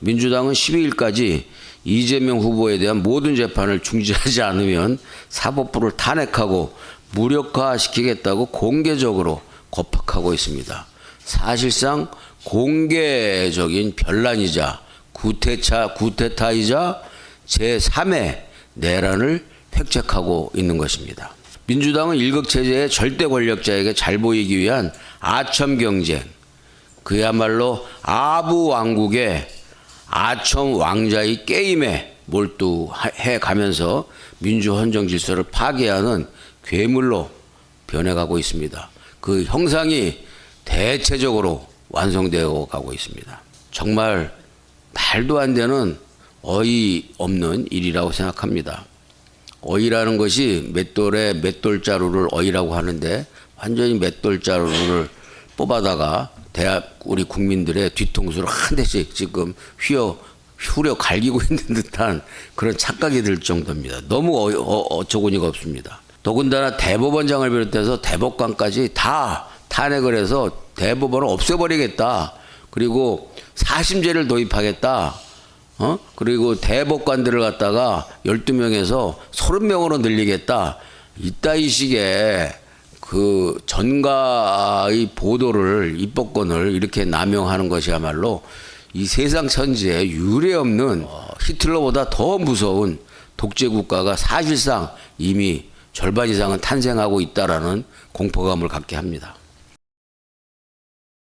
민주당은 12일까지 이재명 후보에 대한 모든 재판을 중지하지 않으면 사법부를 탄핵하고 무력화시키겠다고 공개적으로 겁박하고 있습니다. 사실상 공개적인 변란이자 구태차 구태타이자 제3의 내란을 획책하고 있는 것입니다. 민주당은 일극 체제의 절대 권력자에게 잘 보이기 위한 아첨 경쟁, 그야말로 아부 왕국의 아첨 왕자의 게임에 몰두해 가면서 민주 헌정 질서를 파괴하는 괴물로 변해가고 있습니다. 그 형상이 대체적으로 완성되어 가고 있습니다. 정말 말도 안 되는 어이 없는 일이라고 생각합니다. 어이라는 것이 맷돌에 맷돌자루를 어이라고 하는데 완전히 맷돌자루를 뽑아다가 대학 우리 국민들의 뒤통수를 한 대씩 지금 휘어 후려 갈기고 있는 듯한 그런 착각이 들 정도입니다. 너무 어, 어, 어처구니가 없습니다. 더군다나 대법원장을 비롯해서 대법관까지 다 탄핵을 해서 대법원을 없애버리겠다. 그리고 사심제를 도입하겠다. 어? 그리고 대법관들을 갖다가 12명에서 30명으로 늘리겠다. 이따위 식의 그 전가의 보도를 입법권을 이렇게 남용하는 것이야말로 이 세상 천지에 유례 없는 어, 히틀러보다 더 무서운 독재 국가가 사실상 이미 절반 이상은 탄생하고 있다라는 공포감을 갖게 합니다.